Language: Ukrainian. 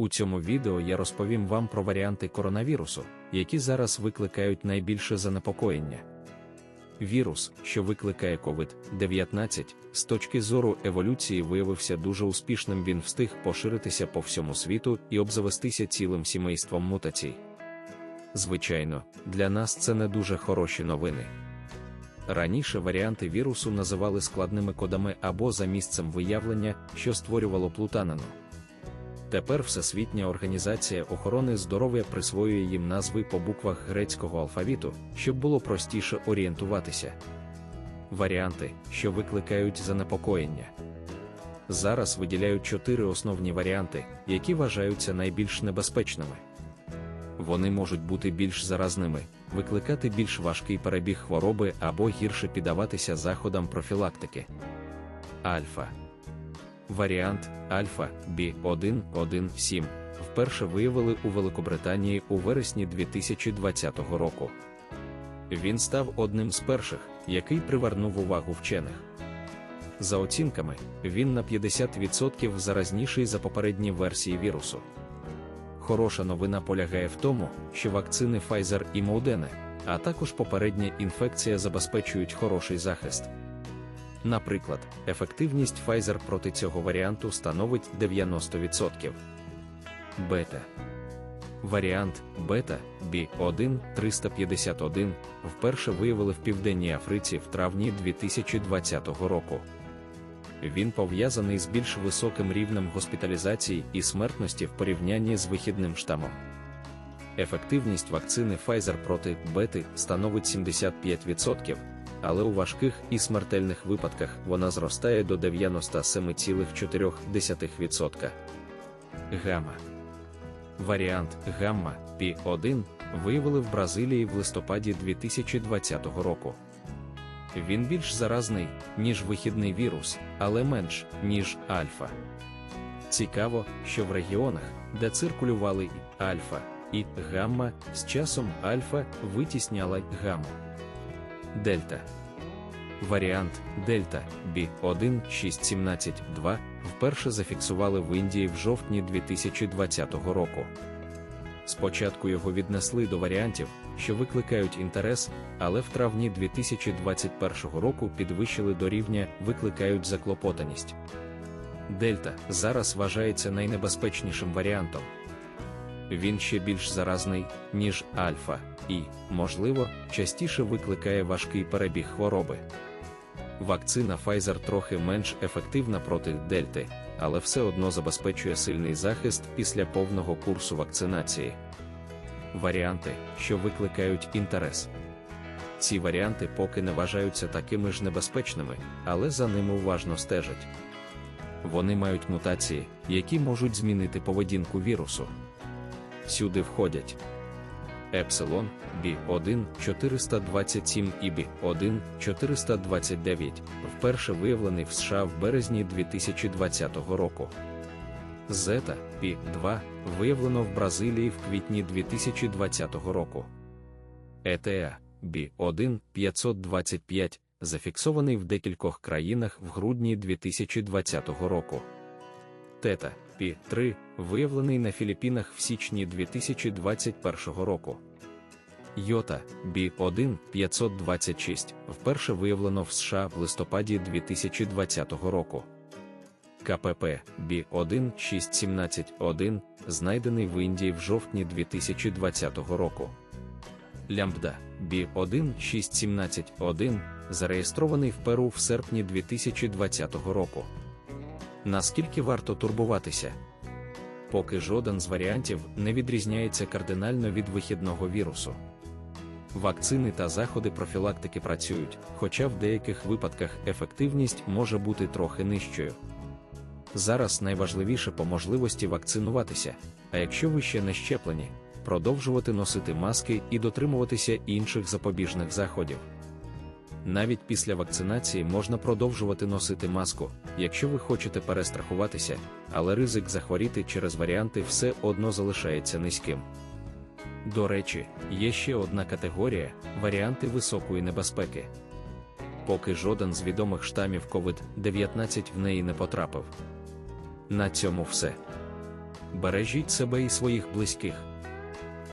У цьому відео я розповім вам про варіанти коронавірусу, які зараз викликають найбільше занепокоєння. Вірус, що викликає COVID-19, з точки зору еволюції виявився дуже успішним. Він встиг поширитися по всьому світу і обзавестися цілим сімейством мутацій. Звичайно, для нас це не дуже хороші новини. Раніше варіанти вірусу називали складними кодами або за місцем виявлення, що створювало плутанину. Тепер Всесвітня організація охорони здоров'я присвоює їм назви по буквах грецького алфавіту, щоб було простіше орієнтуватися. Варіанти, що викликають занепокоєння. Зараз виділяють чотири основні варіанти, які вважаються найбільш небезпечними. Вони можуть бути більш заразними, викликати більш важкий перебіг хвороби або гірше піддаватися заходам профілактики. Альфа Варіант Альфа B117 вперше виявили у Великобританії у вересні 2020 року. Він став одним з перших, який привернув увагу вчених. За оцінками, він на 50% заразніший за попередні версії вірусу. Хороша новина полягає в тому, що вакцини Pfizer і Moderna, а також попередня інфекція забезпечують хороший захист. Наприклад, ефективність Pfizer проти цього варіанту становить 90%. Бета. Варіант бета B1 351 вперше виявили в Південній Африці в травні 2020 року. Він пов'язаний з більш високим рівнем госпіталізації і смертності в порівнянні з вихідним штамом. Ефективність вакцини Pfizer проти бети становить 75%, але у важких і смертельних випадках вона зростає до 97,4%. Гамма. Варіант гамма P1 виявили в Бразилії в листопаді 2020 року. Він більш заразний, ніж вихідний вірус, але менш, ніж альфа. Цікаво, що в регіонах, де циркулювали альфа і гамма, з часом альфа витісняла гамму. Дельта. Варіант Дельта B16172 вперше зафіксували в Індії в жовтні 2020 року. Спочатку його віднесли до варіантів, що викликають інтерес, але в травні 2021 року підвищили до рівня викликають заклопотаність. Дельта зараз вважається найнебезпечнішим варіантом. Він ще більш заразний, ніж альфа, і, можливо, частіше викликає важкий перебіг хвороби. Вакцина Pfizer трохи менш ефективна проти дельти, але все одно забезпечує сильний захист після повного курсу вакцинації. Варіанти, що викликають інтерес. Ці варіанти поки не вважаються такими ж небезпечними, але за ними уважно стежать. Вони мають мутації, які можуть змінити поведінку вірусу. Сюди входять Епсилон B1 427 і B1 429, вперше виявлений в США в березні 2020 року. Зета P2 виявлено в Бразилії в квітні 2020 року. ЕТА B1 525 зафіксований в декількох країнах в грудні 2020 року. Тета Пі-3 виявлений на Філіппінах в січні 2021 року. Йота Бі-1 526 вперше виявлено в США в листопаді 2020 року. КПП Бі-1 617-1 знайдений в Індії в жовтні 2020 року. Лямбда Бі-1 617-1 зареєстрований в Перу в серпні 2020 року. Наскільки варто турбуватися? Поки жоден з варіантів не відрізняється кардинально від вихідного вірусу. Вакцини та заходи профілактики працюють, хоча в деяких випадках ефективність може бути трохи нижчою. Зараз найважливіше по можливості вакцинуватися, а якщо ви ще не щеплені, продовжувати носити маски і дотримуватися інших запобіжних заходів. Навіть після вакцинації можна продовжувати носити маску, якщо ви хочете перестрахуватися, але ризик захворіти через варіанти все одно залишається низьким. До речі, є ще одна категорія варіанти високої небезпеки. Поки жоден з відомих штамів COVID-19 в неї не потрапив. На цьому все. Бережіть себе і своїх близьких.